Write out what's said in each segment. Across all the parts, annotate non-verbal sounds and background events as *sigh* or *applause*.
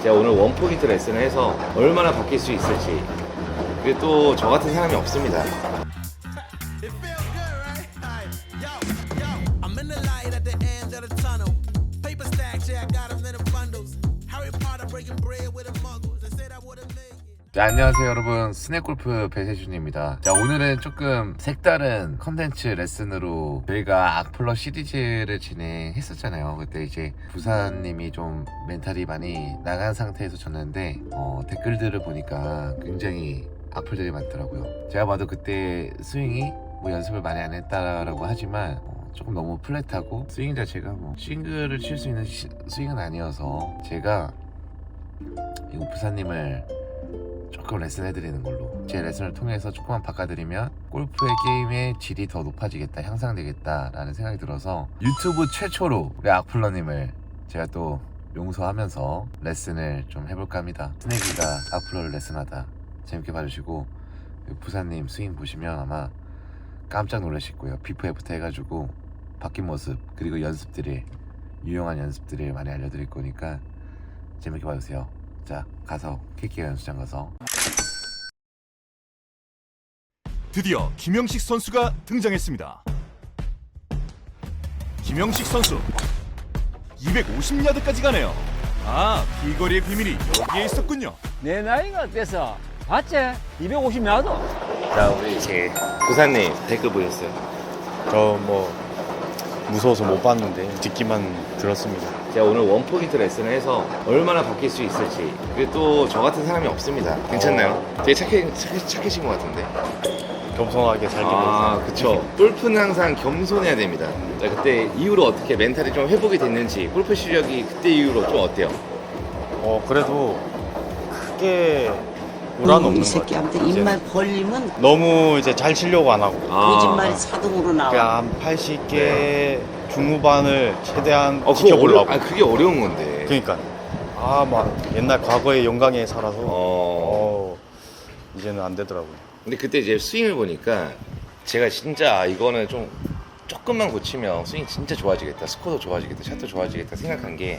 제가 오늘 원포인트 레슨을 해서 얼마나 바뀔 수 있을지. 그게 또저 같은 사람이 없습니다 자, 안녕하세요 여러분. 스낵골프 배세준입니다. 자 오늘은 조금 색다른 컨텐츠 레슨으로 저희가 악플러 시리즈를 진행했었잖아요. 그때 이제 부사님이 좀 멘탈이 많이 나간 상태에서 졌는데 어, 댓글들을 보니까 굉장히 악플들이 많더라고요. 제가 봐도 그때 스윙이 뭐 연습을 많이 안 했다라고 하지만 어, 조금 너무 플랫하고 스윙 자체가 뭐 싱글을 칠 수 있는 시- 스윙은 아니어서 제가 이거 부사님을 조금 레슨 해드리는 걸로. 제 레슨을 통해서 조금만 바꿔드리면 골프의 게임의 질이 더 높아지겠다 향상되겠다라는 생각이 들어서 유튜브 최초로 우리 악플러님을 제가 또 용서하면서 레슨을 좀 해볼까 합니다. 스네기가 악플러를 레슨하다. 재밌게 봐주시고 그 부사님 스윙 보시면 아마 깜짝 놀라실 거예요. 비포 애프터 해가지고 바뀐 모습 그리고 연습들을 유용한 연습들을 많이 알려드릴 거니까 재밌게 봐주세요 자 가서 키키 연습장 가서 드디어 김영식 선수가 등장했습니다. 김영식 선수 250야드까지 가네요. 아, 비거리의 비밀이 여기에 있었군요. 내 나이가 어때서? 봤지? 250 나도. 자 우리 이제 부사님 댓글 보셨어요? 저 뭐 무서워서 못 봤는데 듣기만 들었습니다. 제가 오늘 원포인트 레슨을 해서 얼마나 바뀔 수 있을지 그게 또저 같은 사람이 없습니다 괜찮나요? 되게 착해, 착해, 착해진 것 같은데 겸손하게 살기 아 위해서. 그쵸 골프는 항상 겸손해야 됩니다 자, 그때 이후로 어떻게 멘탈이 좀 회복이 됐는지 골프 실력이 그때 이후로 좀 어때요? 어 그래도 크게 우란 이 없는 것 새끼한테 같아요. 입만 벌리면 너무 이제 잘 치려고 안 하고 거짓말 자동으로 나와. 그냥 한 80개 중후반을 최대한 어, 그거 지켜보려고. 어려, 아 그게 어려운 건데 그러니까 아 막 옛날 과거의 영광에 살아서 어... 어 이제는 안 되더라고요. 근데 그때 이제 스윙을 보니까 제가 진짜 아, 이거는 좀 조금만 고치면 스윙 진짜 좋아지겠다 스코어도 좋아지겠다 샷도 좋아지겠다 생각한 게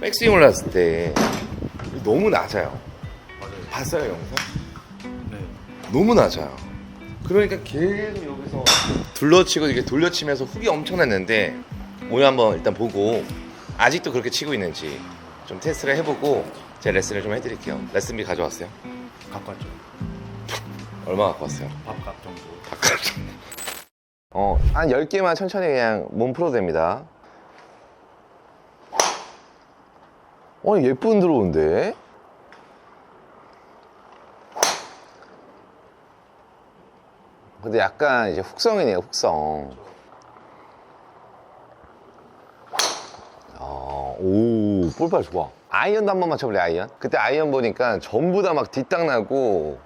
백스윙 올랐을 때 너무 낮아요 봤어요 영상? 네. 너무 낮아요 그러니까 계속 여기서 둘러치고 이렇게 돌려치면서 훅이 엄청 났는데 오늘 한번 일단 보고 아직도 그렇게 치고 있는지 좀 테스트를 해보고 제 레슨을 좀 해드릴게요 레슨비 가져왔어요? 가깝죠. 얼마 갖고 왔어요? 밥값 정도. *laughs* 어, 한 10개만 천천히 그냥 몸 풀어도 됩니다. 어, 예쁜 들어온데? 근데 약간 이제 훅성이네요, 훅성. 어, 오, 볼빨 좋아. 아이언도 한 번 맞춰볼래, 아이언? 그때 아이언 보니까 전부 다막 뒷땅 나고.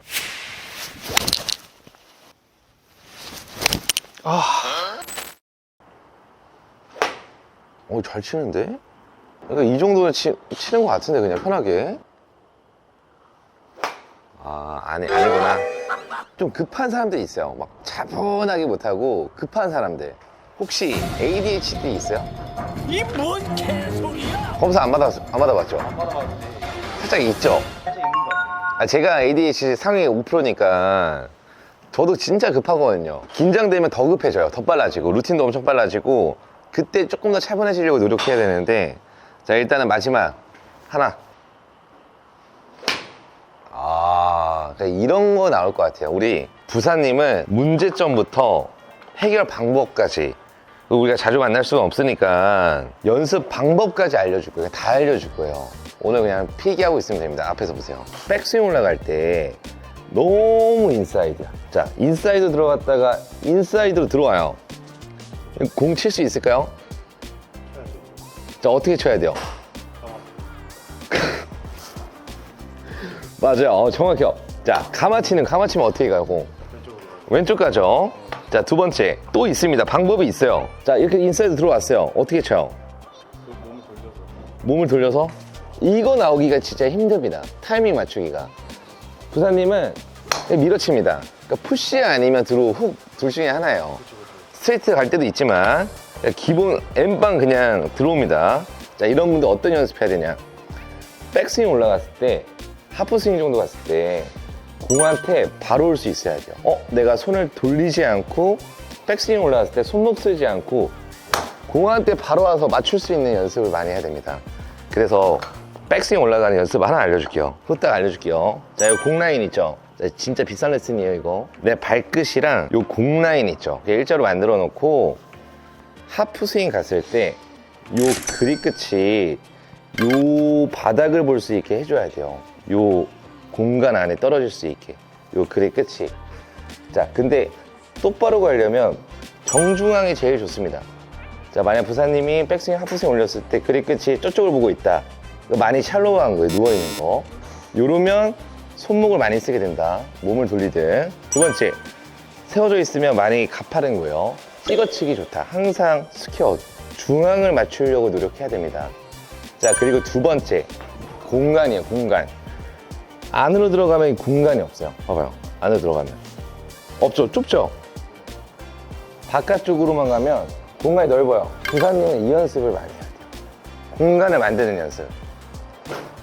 어, 잘 치는데? 그러니까 이 정도는 치, 치는 것 같은데, 그냥 편하게. 아, 아니, 아니구나. 좀 급한 사람들이 있어요. 막 차분하게 못하고 급한 사람들. 혹시 ADHD 있어요? 이 뭔 개소리야? 검사 안 받아, 안 받아봤죠? 살짝 있죠? 아, 제가 ADHD 상위 5%니까 저도 진짜 급하거든요. 긴장되면 더 급해져요. 더 빨라지고, 루틴도 엄청 빨라지고, 그때 조금 더 차분해지려고 노력해야 되는데, 자, 일단은 마지막, 하나. 아, 그러니까 이런 거 나올 것 같아요. 우리 부사님은 문제점부터 해결 방법까지, 우리가 자주 만날 수는 없으니까 연습 방법까지 알려줄 거예요. 다 알려줄 거예요. 오늘 그냥 필기하고 있으면 됩니다. 앞에서 보세요. 백스윙 올라갈 때 너무 인사이드야. 자, 인사이드 들어갔다가 인사이드로 들어와요. 공 칠 수 있을까요? 자, 어떻게 쳐야 돼요? *laughs* 맞아요. 어, 정확해요. 자, 가마치는 가마치면 어떻게 가요, 공? 왼쪽 가죠. 자, 두 번째. 또 있습니다. 방법이 있어요. 자, 이렇게 인사이드 들어왔어요. 어떻게 쳐요? 몸을 돌려서? 이거 나오기가 진짜 힘듭니다. 타이밍 맞추기가. 부사님은 밀어칩니다. 그러니까 푸시 아니면 드로우, 훅, 둘 중에 하나예요. 스트레이트 갈 때도 있지만, 기본 N방 그냥 들어옵니다. 자, 이런 분들 어떤 연습해야 되냐? 백스윙 올라갔을 때 하프 스윙 정도 갔을 때 공한테 바로 올 수 있어야 돼요. 어, 내가 손을 돌리지 않고 백스윙 올라갔을 때 손목 쓰지 않고 공한테 바로 와서 맞출 수 있는 연습을 많이 해야 됩니다. 그래서 백스윙 올라가는 연습 하나 알려줄게요. 후딱 알려줄게요. 자, 이 공라인 있죠? 자, 진짜 비싼 레슨이에요, 이거. 내 발끝이랑 요 공라인 있죠? 일자로 만들어 놓고 하프 스윙 갔을 때요 그립 끝이 요 바닥을 볼 수 있게 해줘야 돼요. 요 공간 안에 떨어질 수 있게. 요 그립 끝이. 자, 근데 똑바로 가려면 정중앙이 제일 좋습니다. 자, 만약 부사님이 백스윙 하프스윙 올렸을 때 그립 끝이 저쪽을 보고 있다. 많이 샬로우한 거예요, 누워있는 거. 요러면 손목을 많이 쓰게 된다. 몸을 돌리든. 두 번째, 세워져 있으면 많이 가파른 거예요. 찍어치기 좋다. 항상 스퀘어, 중앙을 맞추려고 노력해야 됩니다. 자, 그리고 두 번째, 공간이에요, 공간. 안으로 들어가면 공간이 없어요. 봐봐요. 안으로 들어가면. 없죠? 좁죠? 바깥쪽으로만 가면 공간이 넓어요. 부사님은 이 연습을 많이 해야 돼요. 공간을 만드는 연습.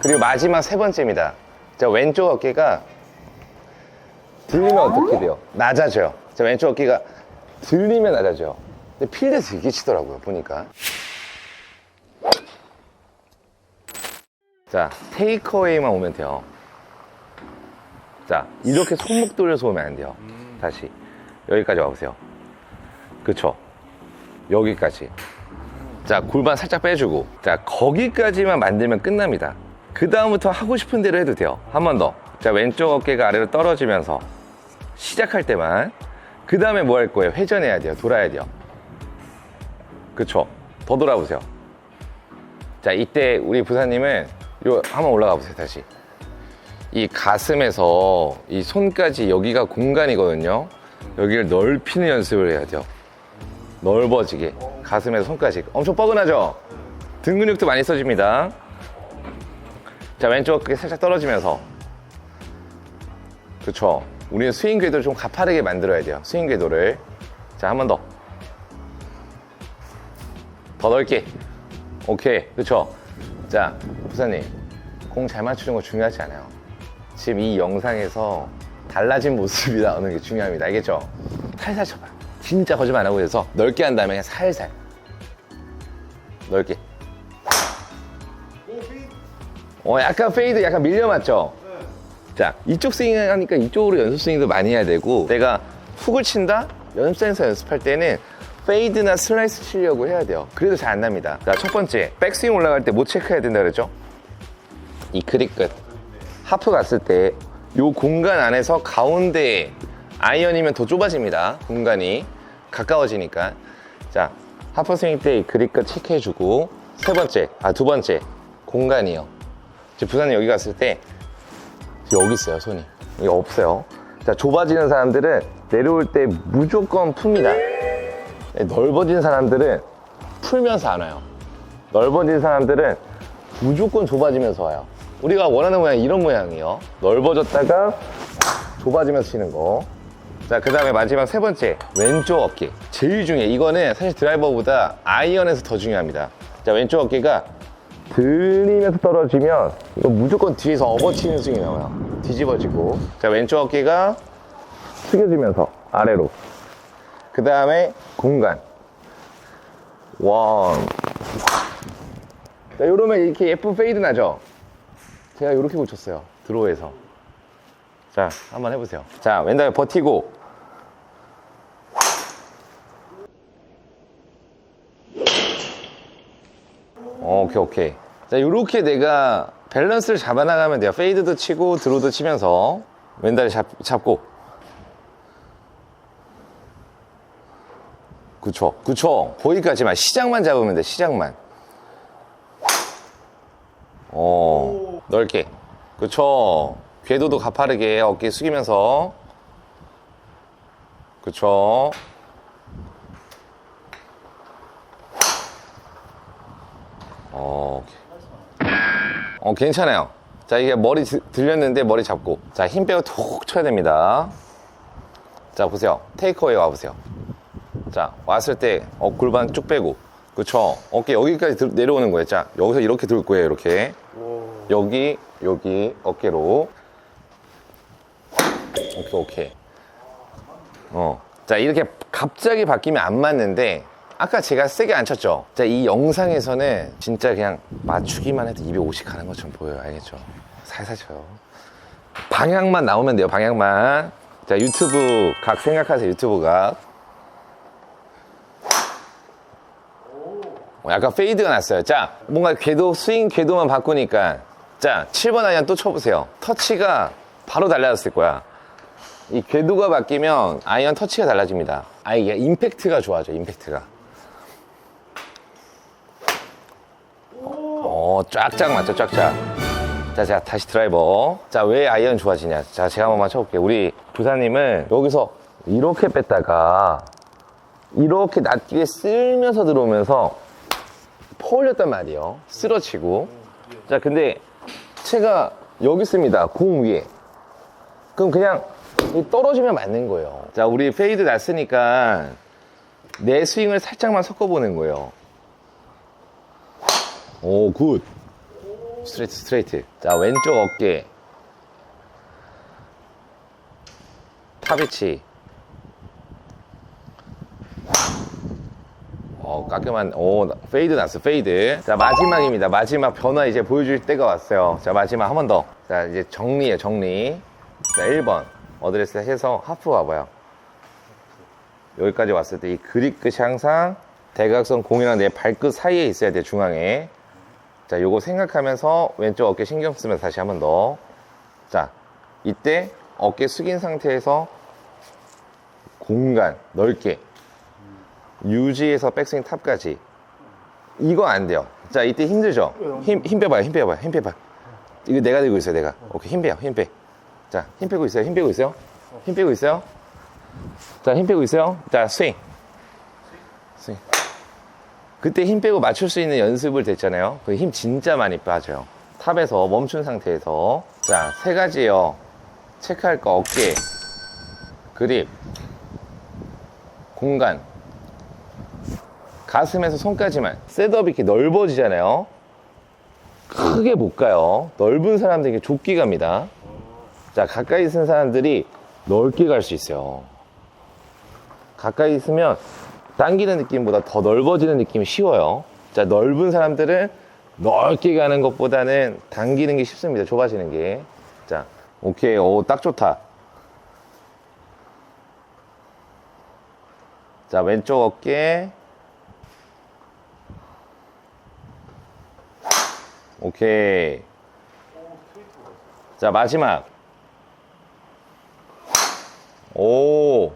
그리고 마지막 세 번째입니다. 자, 왼쪽 어깨가 들리면 어떻게 돼요? 낮아져요. 자, 왼쪽 어깨가 들리면 낮아져요. 근데 필드에서 이게 치더라고요, 보니까. 자, 테이크어웨이만 오면 돼요. 자, 이렇게 손목 돌려서 오면 안 돼요. 다시. 여기까지 와보세요. 그쵸? 여기까지. 자, 골반 살짝 빼주고. 자, 거기까지만 만들면 끝납니다. 그 다음부터 하고 싶은 대로 해도 돼요. 한 번 더. 자, 왼쪽 어깨가 아래로 떨어지면서 시작할 때만. 그 다음에 뭐 할 거예요? 회전해야 돼요. 돌아야 돼요. 그쵸? 더 돌아보세요. 자, 이때 우리 부사님은 요, 한번 올라가 보세요, 다시. 이 가슴에서 이 손까지 여기가 공간이거든요. 여기를 넓히는 연습을 해야 돼요. 넓어지게. 가슴에서 손까지. 엄청 뻐근하죠? 등 근육도 많이 써집니다. 자, 왼쪽 어깨 살짝 떨어지면서. 그쵸. 우리는 스윙 궤도를 좀 가파르게 만들어야 돼요. 스윙 궤도를. 자, 한 번 더. 더 넓게. 오케이. 그쵸. 자, 부사님. 공 잘 맞추는 거 중요하지 않아요. 지금 이 영상에서 달라진 모습이 나오는 게 중요합니다. 알겠죠? 살살 쳐봐요. 진짜 거짓말 안 하고 해서 넓게 한 다음에 살살. 넓게. 어, 약간 페이드 약간 밀려 맞죠? 자, 이쪽 스윙 하니까 이쪽으로 연습 스윙도 많이 해야 되고 내가 훅을 친다? 연습생에서 연습할 때는 페이드나 슬라이스 치려고 해야 돼요. 그래도 잘 안 납니다. 자, 첫 번째, 백스윙 올라갈 때뭐 체크해야 된다 그랬죠? 이 그립 끝. 하프 갔을 때요 공간 안에서 가운데 아이언이면 더 좁아집니다. 공간이 가까워지니까. 자, 하프 스윙 때이 그립 끝 체크해주고 세 번째, 아 두 번째 공간이요. 지금 부산님 여기 갔을 때 여기 있어요 손이 여기 없어요. 자 좁아지는 사람들은 내려올 때 무조건 풉니다. 네, 넓어진 사람들은 풀면서 안 와요. 넓어진 사람들은 무조건 좁아지면서 와요. 우리가 원하는 모양 이런 모양이요. 넓어졌다가 좁아지면서 치는 거. 자, 그 다음에 마지막 세 번째. 왼쪽 어깨. 제일 중요해. 이거는 사실 드라이버보다 아이언에서 더 중요합니다. 자, 왼쪽 어깨가 들리면서 떨어지면 이거 무조건 뒤에서 업어치는 스윙이 나와요. 뒤집어지고. 자, 왼쪽 어깨가 숙여지면서 아래로. 그 다음에 공간. 원. 자, 요러면 이렇게 예쁜 페이드 나죠? 제가 이렇게 고쳤어요. 드로우에서. 자, 한번 해보세요. 자, 왼다리 버티고. 어, 오케이, 오케이. 자, 요렇게 내가 밸런스를 잡아나가면 돼요. 페이드도 치고, 드로우도 치면서. 왼다리 잡, 잡고. 그쵸, 그쵸. 거기까지만. 시작만 잡으면 돼, 시작만. 어, 넓게. 그쵸. 궤도도 가파르게 어깨 숙이면서. 그쵸. 어. 어, 괜찮아요. 자, 이게 머리 드- 들렸는데 머리 잡고. 자, 힘 빼고 톡 쳐야 됩니다. 자, 보세요. 테이크어웨이 와보세요. 자, 왔을 때, 어, 골반 쭉 빼고. 그쵸. 어깨 여기까지 들- 내려오는 거예요. 자, 여기서 이렇게 들 거예요, 이렇게. 여기, 여기 어깨로. 오케이, 오케이. 어. 자, 이렇게 갑자기 바뀌면 안 맞는데, 아까 제가 세게 안 쳤죠? 자, 이 영상에서는 진짜 그냥 맞추기만 해도 250 가는 것처럼 보여요. 알겠죠? 살살 쳐요. 방향만 나오면 돼요, 방향만. 자, 유튜브 각 생각하세요, 유튜브 각. 어, 약간 페이드가 났어요. 자, 뭔가 궤도, 스윙 궤도만 바꾸니까. 자, 7번 아이언 또 쳐보세요. 터치가 바로 달라졌을 거야. 이 궤도가 바뀌면 아이언 터치가 달라집니다. 아, 이게 임팩트가 좋아져, 임팩트가. 어, 쫙쫙 맞죠, 쫙쫙. 자, 자, 다시 드라이버. 자, 왜 아이언 좋아지냐. 자, 제가 한번 맞춰볼게요. 우리 부사님은 여기서 이렇게 뺐다가 이렇게 낮게 쓸면서 들어오면서 퍼올렸단 말이에요. 쓰러치고. 자, 근데 채가 여기 있습니다. 공 위에. 그럼 그냥 이 떨어지면 맞는 거예요. 자, 우리 페이드 났으니까 내 스윙을 살짝만 섞어보는 거예요. 오, 굿. 스트레이트, 스트레이트. 자, 왼쪽 어깨. 탑위치. 어, 깔끔한, 오, 페이드 났어, 페이드. 자, 마지막입니다. 마지막 변화 이제 보여줄 때가 왔어요. 자, 마지막 한 번 더. 자, 이제 정리해, 정리. 자, 1번. 어드레스 해서 하프 와봐요. 여기까지 왔을 때 이 그립 끝이 항상 대각선 공이랑 내 발끝 사이에 있어야 돼, 중앙에. 자, 요거 생각하면서 왼쪽 어깨 신경 쓰면서 다시 한 번 더. 자, 이때 어깨 숙인 상태에서 공간 넓게 유지해서 백스윙 탑까지. 이거 안 돼요. 자, 이때 힘들죠? 힘, 힘 빼봐요, 힘 빼봐요, 힘 빼봐. 이거 내가 들고 있어요, 내가. 오케이, 힘 빼요, 힘 빼. 자, 힘 빼고 있어요, 힘 빼고 있어요. 힘 빼고 있어요. 자, 힘 빼고 있어요. 자, 스윙. 스윙. 그때 힘 빼고 맞출 수 있는 연습을 됐잖아요. 그 힘 진짜 많이 빠져요. 탑에서 멈춘 상태에서. 자, 세 가지요. 체크할 거 어깨, 그립, 공간, 가슴에서 손까지만. 셋업이 이렇게 넓어지잖아요. 크게 못 가요. 넓은 사람들에게 좁게 갑니다. 자, 가까이 있는 사람들이 넓게 갈 수 있어요. 가까이 있으면 당기는 느낌보다 더 넓어지는 느낌이 쉬워요. 자, 넓은 사람들은 넓게 가는 것보다는 당기는 게 쉽습니다. 좁아지는 게. 자, 오케이. 오, 딱 좋다. 자, 왼쪽 어깨. 오케이. 자, 마지막. 오.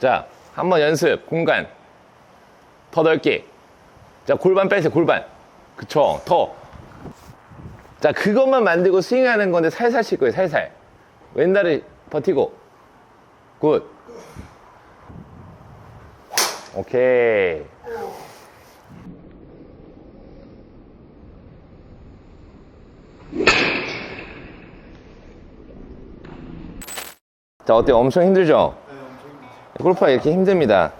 자, 한번 연습. 공간. 더 넓게. 자, 골반 빼세요, 골반. 그쵸, 더. 자, 그것만 만들고 스윙하는 건데 살살 칠 거예요, 살살. 왼다리 버티고. 굿. 오케이. 자, 어때요? 엄청 힘들죠? 골프가 이렇게 힘듭니다.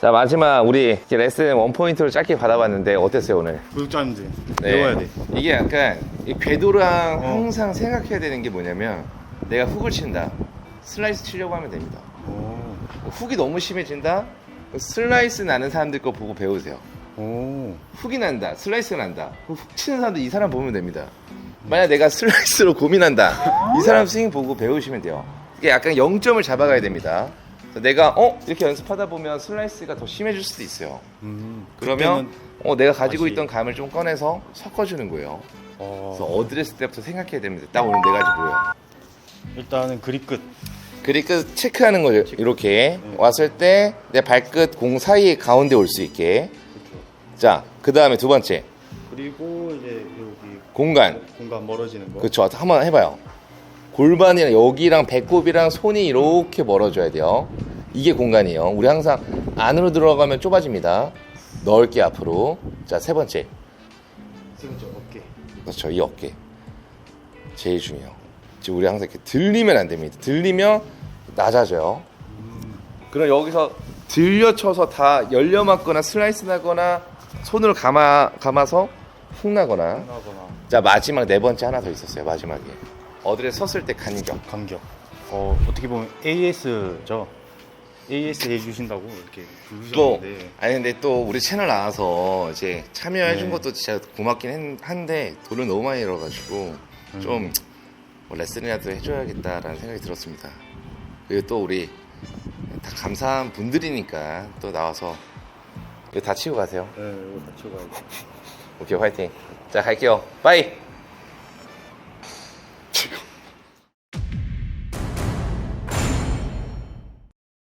자, 마지막 우리 이렇게 레슨 원포인트로 짧게 받아봤는데 어땠어요, 오늘? 구독자님들 네. 배워야 돼. 이게 약간 이 궤도랑 항상 생각해야 되는 게 뭐냐면 내가 훅을 친다. 슬라이스 치려고 하면 됩니다. 오. 훅이 너무 심해진다. 슬라이스 나는 사람들 거 보고 배우세요. 오. 훅이 난다. 슬라이스가 난다. 훅 치는 사람들 이 사람 보면 됩니다. 만약 내가 슬라이스로 고민한다. 이 사람 스윙 보고 배우시면 돼요. 이게 약간 0점을 잡아가야 됩니다. 내가 어 이렇게 연습하다 보면 슬라이스가 더 심해질 수도 있어요. 음. 그러면 어 내가 가지고 다시. 있던 감을 좀 꺼내서 섞어주는 거예요. 어. 그래서 어드레스 때부터 생각해야 됩니다. 딱 오늘 네 가지 보여요. 일단은 그립 끝. 그리고 체크하는 거죠. 이렇게 왔을 때 내 발끝 공 사이에 가운데 올 수 있게. 자, 그 다음에 두 번째 그리고 이제 여기 공간. 공간 멀어지는 거. 그렇죠. 한번 해봐요. 골반이랑 여기랑 배꼽이랑 손이 이렇게 멀어져야 돼요. 이게 공간이에요. 우리 항상 안으로 들어가면 좁아집니다. 넓게 앞으로. 자, 세 번째. 세 번째 어깨. 그렇죠. 이 어깨. 제일 중요해요. 지금 우리 항상 이렇게 들리면 안 됩니다. 들리면 낮아져요. 그럼 여기서 들려쳐서 다 열려 맞거나 슬라이스 나거나 손으로 감아 감아서 훅 나거나. 하거나 자 마지막 네 번째 하나 더 있었어요. 마지막에 어드레 섰을 때 간격. 간격. 어, 어떻게 보면 AS죠. AS 해주신다고 이렇게 또 부르셨는데 아니 근데 또 우리 채널 나와서 이제 참여해 준 네. 것도 진짜 고맙긴 했- 한데 돈을 너무 많이 잃어가지고 음. 좀뭐 레슨이라도 해줘야겠다라는 생각이 들었습니다. 그리고 또 우리 다 감사한 분들이니까 또 나와서 이거 다 치고 가세요. 네, 이거 맞춰 가야죠. 오케이 화이팅. 자 갈게요. 빠이.